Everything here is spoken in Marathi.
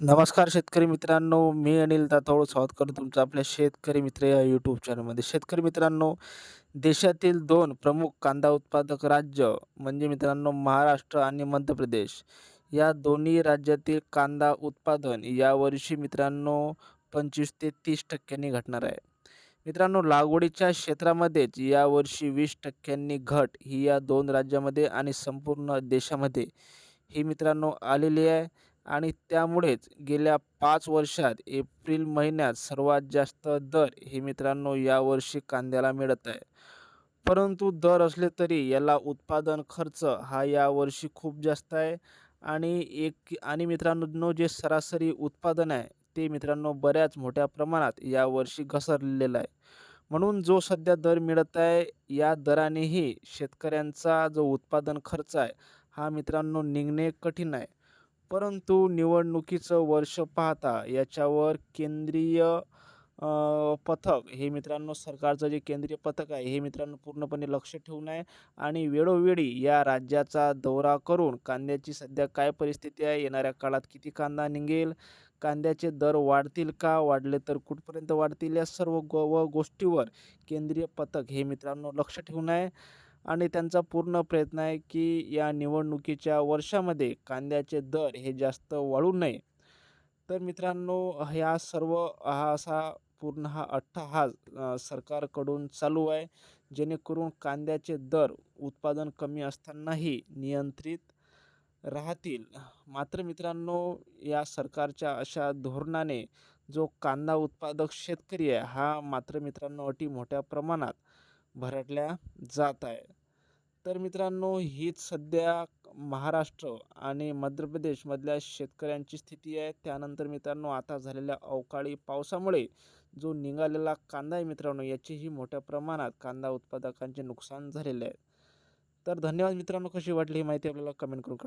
नमस्कार शेतकरी मित्रांनो मी अनिल दातोड स्वागत करतो तुमचं आपल्या शेतकरी मित्र या यूट्यूब चॅनलमध्ये शेतकरी मित्रांनो देशातील दोन प्रमुख कांदा उत्पादक राज्य म्हणजे मित्रांनो महाराष्ट्र आणि मध्य प्रदेश. या दोन्ही राज्यातील कांदा उत्पादन यावर्षी मित्रांनो पंचवीस ते तीस टक्क्यांनी घटणार आहे. मित्रांनो लागवडीच्या क्षेत्रामध्येच यावर्षी वीस टक्क्यांनी घट ही या दोन राज्यामध्ये आणि संपूर्ण देशामध्ये ही मित्रांनो आलेली आहे. आणि त्यामुळेच गेल्या पाच वर्षात एप्रिल महिन्यात सर्वात जास्त दर हे मित्रांनो यावर्षी कांद्याला मिळत आहे. परंतु दर असले तरी याला उत्पादन खर्च हा यावर्षी खूप जास्त आहे. आणि एक आणि मित्रांनो जे सरासरी उत्पादन आहे ते मित्रांनो बऱ्याच मोठ्या प्रमाणात यावर्षी घसरलेलं आहे. म्हणून जो सध्या दर मिळत आहे या दरानेही शेतकऱ्यांचा जो उत्पादन खर्च आहे हा मित्रांनो निघणे कठीण आहे. परंतु निवडणुकीचं वर्ष पाहता याच्यावर केंद्रीय पथक हे मित्रांनो सरकारचं जे केंद्रीय पथक आहे हे मित्रांनो पूर्णपणे लक्ष ठेवून आहे आणि वेळोवेळी या राज्याचा दौरा करून कांद्याची सध्या काय परिस्थिती आहे येणाऱ्या काळात किती कांदा निघेल कांद्याचे दर वाढतील का वाढले तर कुठपर्यंत वाढतील या सर्व गो गोष्टीवर केंद्रीय पथक हे मित्रांनो लक्ष ठेवून आहे. आणि त्यांचा पूर्ण प्रयत्न आहे की या निवडणुकीच्या वर्षामध्ये कांद्याचे दर हे जास्त वाढू नये. तर मित्रांनो ह्या सर्व हा असा पूर्ण हा अट्टहास सरकारकडून चालू आहे जेणेकरून कांद्याचे दर उत्पादन कमी असतानाही नियंत्रित राहतील. मात्र मित्रांनो या सरकारच्या अशा धोरणाने जो कांदा उत्पादक शेतकरी आहे हा मात्र मित्रांनो अटी मोठ्या प्रमाणात भरडल्या जात आहे. तर मित्रांनो हीच सध्या महाराष्ट्र आणि मध्य प्रदेशमधल्या शेतकऱ्यांची स्थिती आहे. त्यानंतर मित्रांनो आता झालेल्या अवकाळी पावसामुळे जो निघालेला कांदा आहे मित्रांनो याचीही मोठ्या प्रमाणात कांदा उत्पादकांचे नुकसान झालेले आहे. तर धन्यवाद मित्रांनो कशी वाटली ही माहिती आपल्याला कमेंट करून कळवा.